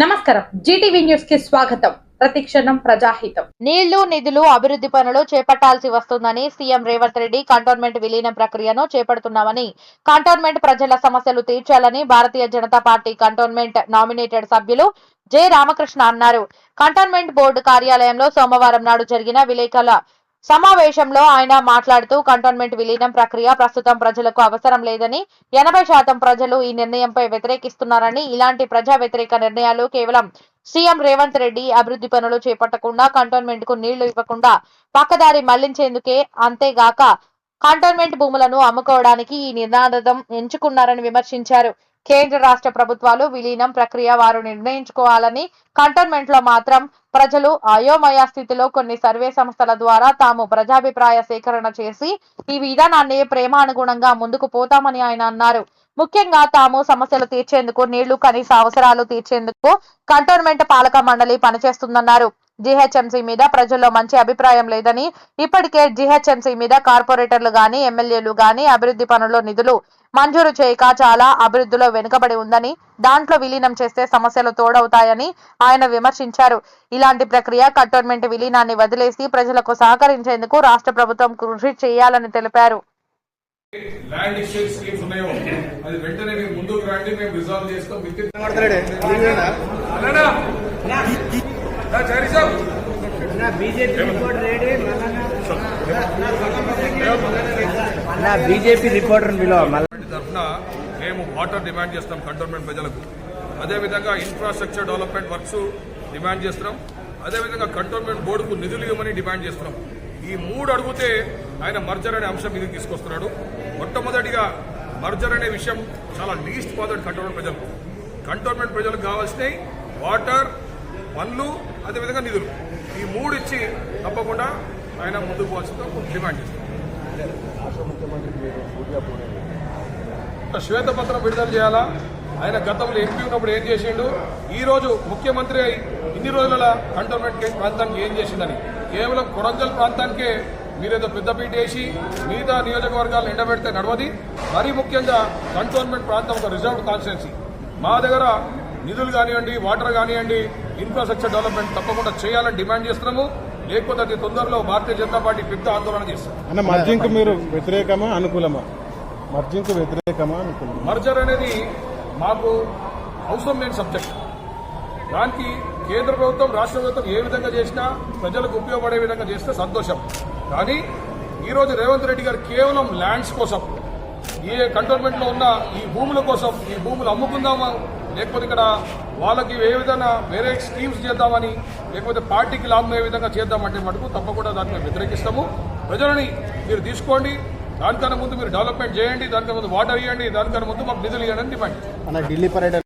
నమస్కారం. జీటీవీ న్యూస్కి స్వాగతం. ప్రతిక్షణం ప్రజాహితం. నీళ్ళు నిధులు అభివృద్ధి పనులు చేపట్టాల్సి వస్తుందని సీఎం రేవంత్ రెడ్డి కంటోన్మెంట్ విలీన ప్రక్రియను చేపడుతున్నామని కంటోన్మెంట్ ప్రజల సమస్యలు తీర్చాలని Bharatiya Janata party cantonment nominated సభ్యులు జె రామకృష్ణ అన్నారు. కంటోన్మెంట్ బోర్డు కార్యాలయంలో సోమవారం నాడు జరిగిన విలేకరుల సమావేశంలో ఆయన మాట్లాడుతూ కంటోన్మెంట్ విలీనం ప్రక్రియ ప్రస్తుతం ప్రజలకు అవసరం లేదని ఎనభై శాతం ప్రజలు ఈ నిర్ణయంపై వ్యతిరేకిస్తున్నారని ఇలాంటి ప్రజా వ్యతిరేక నిర్ణయాలు కేవలం సీఎం రేవంత్ రెడ్డి అభివృద్ధి పనులు చేపట్టకుండా కంటోన్మెంట్కు నీళ్ళు ఇవ్వకుండా పక్కదారి మళ్ళించేందుకే అంతేగాక కంటోన్మెంట్ భూములను అమ్ముకోవడానికి ఈ నినాదం ఎంచుకున్నారని విమర్శించారు. కేంద్ర రాష్ట్ర ప్రభుత్వాలు విలీనం ప్రక్రియ వారు నిర్ణయించుకోవాలని కంటోన్మెంట్లో మాత్రం ప్రజలు అయోమయ స్థితిలో కొన్ని సర్వే సంస్థల ద్వారా తాము ప్రజాభిప్రాయ సేకరణ చేసి ఈ విధానాన్ని ప్రేమానుగుణంగా ముందుకు పోతామని ఆయన అన్నారు. ముఖ్యంగా తాము సమస్యలు తీర్చేందుకు నీళ్ళు కనీస అవసరాలు తీర్చేందుకు కంటోన్మెంట్ పాలక మండలి పనిచేస్తుందన్నారు. జీహెచ్ఎంసీ మీద ప్రజల్లో మంచి అభిప్రాయం లేదని ఇప్పటికే జీహెచ్ఎంసీ మీద కార్పొరేటర్లు గాని ఎమ్మెల్యేలు గాని అభివృద్ధి పనుల్లో నిధులు మంజూరు చేయక చాలా అభివృద్ధిలో వెనుకబడి ఉందని దాంట్లో విలీనం చేస్తే సమస్యలు తోడవుతాయని ఆయన విమర్శించారు. ఇలాంటి ప్రక్రియ కంటోన్మెంట్ విలీనాన్ని వదిలేసి ప్రజలకు సహకరించేందుకు రాష్ట్ర ప్రభుత్వం కృషి చేయాలని తెలిపారు. ల్యాండ్ ఎక్స్చేంజ్ స్కీమ్స్ ఉన్నాయో? అది వెంటనే మీరు ముందుకు రండి మేము రిజాల్వ్ చేస్తాం. నా బీజేపీ రిపోర్టర్ తరఫున మేము వాటర్ డిమాండ్ చేస్తాం కంటోన్మెంట్ ప్రజలకు. అదేవిధంగా ఇన్ఫ్రాస్ట్రక్చర్ డెవలప్మెంట్ వర్క్స్ డిమాండ్ చేస్తున్నాం. అదేవిధంగా కంటోన్మెంట్ బోర్డుకు నిధులు ఇవ్వమని డిమాండ్ చేస్తున్నాం. ఈ మూడు అడిగితే ఆయన మర్జర్ అనే అంశం ఇది తీసుకొస్తున్నాడు. మొట్టమొదటిగా మర్జర్ అనే విషయం చాలా లీస్ట్ పాదడు కంటోన్మెంట్ ప్రజలకు. కంటోన్మెంట్ ప్రజలకు కావాల్సినవి వాటర్ పనులు అదేవిధంగా నిధులు. ఈ మూడు ఇచ్చి తప్పకుండా ఆయన ముందుకు పోవాల్సిందో డిమాండ్ చేస్తున్నాం. శ్వేతపత్రం విడుదల చేయాలా? ఆయన గతంలో ఎంపీ ఉన్నప్పుడు ఏం చేసిండు? ఈ రోజు ముఖ్యమంత్రి అయి ఇన్ని రోజుల కంటోన్మెంట్ ప్రాంతానికి ఏం చేసిందని కేవలం కొడంగల్ ప్రాంతానికే మీరేదో పెద్దపీట వేసి మిగతా నియోజకవర్గాలను ఎండబెడితే నడవది. మరీ ముఖ్యంగా కంటోన్మెంట్ ప్రాంతం ఒక రిజర్వ్డ్ కాన్స్టిట్యున్సీ. మా దగ్గర నిధులు కానివ్వండి వాటర్ కానివ్వండి ఇన్ఫ్రాస్ట్రక్చర్ డెవలప్మెంట్ తప్పకుండా చేయాలని డిమాండ్ చేస్తున్నాము. లేకపోతే అతి తొందరలో భారతీయ జనతా పార్టీ పెద్ద ఆందోళన చేస్తాం మర్జింగ్ మీరు వ్యతిరేకమా అనుకూలమా? మర్జింగ్ వ్యతిరేకమా అనుకూలమా? మర్జర్ అనేది మాకు అవసరం లేని సబ్జెక్ట్ దానికి కేంద్ర ప్రభుత్వం రాష్ట్ర ప్రభుత్వం ఏ విధంగా చేసినా ప్రజలకు ఉపయోగపడే విధంగా చేస్తే సంతోషం. కానీ ఈరోజు రేవంత్ రెడ్డి గారు కేవలం ల్యాండ్స్ కోసం ఏ కంటోన్మెంట్లో ఉన్న ఈ భూముల కోసం ఈ భూములు అమ్ముకుందామా లేకపోతే ఇక్కడ వాళ్ళకి ఏ విధంగా వేరే స్కీమ్స్ చేద్దామని లేకపోతే పార్టీకి లాభం ఏ విధంగా చేద్దామంటే మటుకు తప్పకుండా దాన్ని మేము వ్యతిరేకిస్తాము. ప్రజలని మీరు తీసుకోండి దానికన్నా ముందు మీరు డెవలప్మెంట్ చేయండి దానికన్నా ముందు వాటర్ ఇవ్వండి దానికన్నా ముందు మాకు నిధులు ఇవ్వండి డిమాండ్. ఢిల్లీ పర్యటన